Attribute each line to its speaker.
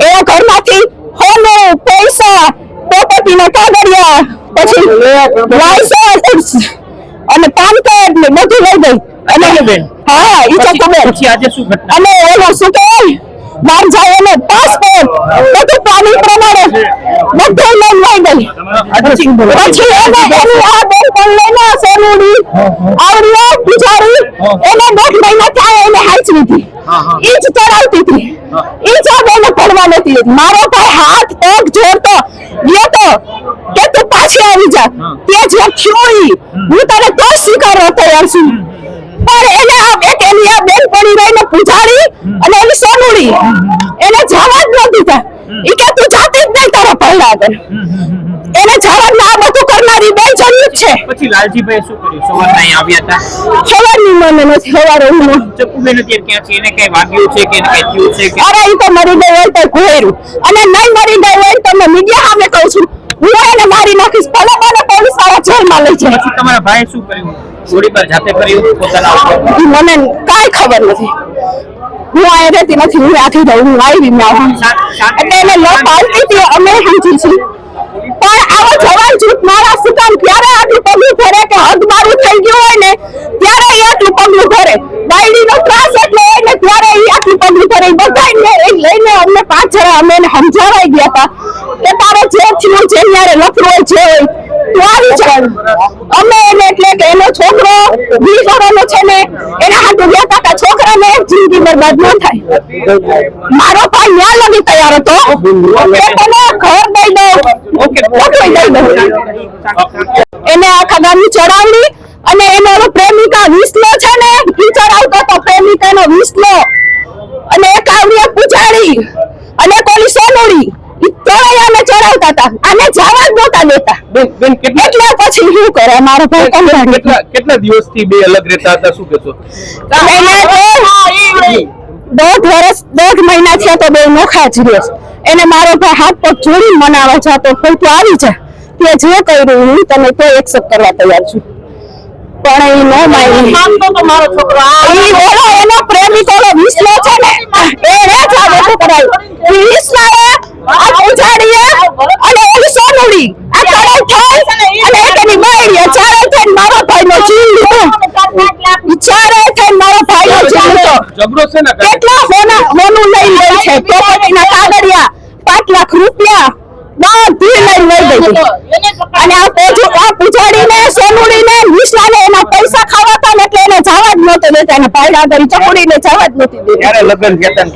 Speaker 1: એ ઘરમાંથી હોનું પૈસા પ્રોપર્ટીના કાગળિયા પછી લાયસન્સ અને પાન કાર્ડ ને બધું લઈ ગઈ. અને
Speaker 2: બેન?
Speaker 1: હા ઈ તો ખબર.
Speaker 2: પછી આજે શું ઘટના?
Speaker 1: અને એનો શું કહેવાય? બહાર જાય એને પાસપોર્ટ બધું પ્લાનિંગ પ્રમાણે બધું લઈ ગઈ. પછી એની આ સોનુડી આવડીઓ બિચારી એને દોઢ મહિના થયા એને હાચવી હતી. ઈ જ ચડાવતી હતી. ઈ જ હવે એને ભણવા નથી મારો ભાઈ હાથ પગ જોડતો ગયો તો કે તું પાછી આવી જા. તે જે થયું હું તને તો સ્વીકારવા તૈયાર છું. પણ એને આ એક એની આ બેન પડી રહીને પૂજારી અને એની સોનુડી. એને જવા જ ન દીધા. ઈ કે તું જાતે જ નહીં તારા પહેલા આગળ. એને જવા ના આ બધું કરનારી બેન જન્મ જ છે?
Speaker 2: પછી લાલજીભાઈ શું કર્યું? સવારના અહીંયા આવ્યા હતા?
Speaker 1: નહીં મને નથી સવારે હું
Speaker 2: ચપ્પુબેન અત્યારે ક્યાં છે? એને કઈ વાગ્યું છે કે કઈ થયું છે કે
Speaker 1: અરે ઈ તો મરી ગઈ હોય તો ઘોયરું અને નહીં મરી ગઈ હોય તો મેં મીડિયા સામે કહું છું. હું એને મારી નાખીશ ભલે મને પોલીસવાળા જેલમાં લઈ જાય.
Speaker 2: પછી તમારા ભાઈ શું કર્યું? ગોળીબાર જાતે કર્યું પોતાના?
Speaker 1: મને કાઈ ખબર નથી. હું આ રહેતી નથી હું આથી દઉં હું આવી ના એટલે એને લો પાલતી હતી અમે સમજી છીએ. પણ આવો જવાન જૂથ મારા શું કામ ક્યારે આટલું પગલું ભરે કે હદ મારું થઈ ગયું હોય ને ત્યારે એ આટલું પગલું ભરે બાયડીનો ત્રાસ એટલે હોય ને ત્યારે એ આટલું પગલું ભરે એ લઈને અમને પાંચ અમે એને સમજાવાઈ ગયા હતા કે તારે જે થયું જે ન્યારે લફડું હોય જે હોય તું આવી જા. અમે એને એટલે કે એનો છોકરો વીસ વર્ષનો છે ને એના હાથું ગયા હતા કે છોકરાને જિંદગી બરબાદ ન થાય. મારો ન્યા લગી તૈયાર હતો. તને ઘર દઈ દઉં.
Speaker 2: ઓકે
Speaker 1: દઈ દઉં. એને આખા ગામની ચડાવણી અને એનો પ્રેમિકા વિસલો છે ને ઈ ચડાવતો તો પ્રેમિકાનો વિસલો અને એક આવડીએ પૂજાડી અને કોલી ઈ ત્રણેય અમે ચડાવતા હતા આને જવા નહોતા દેતા.
Speaker 2: બેન બેન કેટલા
Speaker 1: એટલે પછી શું કરે? મારો ભાઈ કંટાળી
Speaker 2: કેટલા કેટલા દિવસથી બે અલગ રહેતા હતા શું કહેશો?
Speaker 1: એને દોઢ વર્ષ દોઢ મહિના થયા તો બે નોખા જ રહ્યો છે. એને મારો ભાઈ હાથ પગ જોડી મનાવા જતો કોઈ તો આવી જા. તે જે કર્યું હું તમે તો એક્સેપ્ટ કરવા તૈયાર છું. પણ એ ન માની.
Speaker 3: તો મારો છોકરો આ
Speaker 1: એનો પ્રેમિક ઓલો વિસલો છે ને. એ જ આ બધું કરાયું. ઈ વિસલાએ આ પૂજાડીએ અને ઓલી સોનુડી આ ચડાઈ થઈ અને એક એની બાયડીએ ચારે થઈને મારા ભાઈનો જીવ લીધો ઈ ચારે થઈને મારા ભાઈનો લીધો
Speaker 2: છે ને
Speaker 1: કેટલા હોના હોનું લઈ લે છે? પ્રોપર્ટીના કાગળિયા પાંચ લાખ રૂપિયા બધી લઈને લઈ ગઈ અને આ પોજુ આ પૂજાડીને સોનુડીને વિશ્વાને એના પૈસા ખાવાતા એટલે એને જવા જ નહોતો દેતા. એને ભાઈ આગળ ચકુડીને જવા જ નહોતી દેતા.
Speaker 2: ક્યારે લગ્ન કેતન?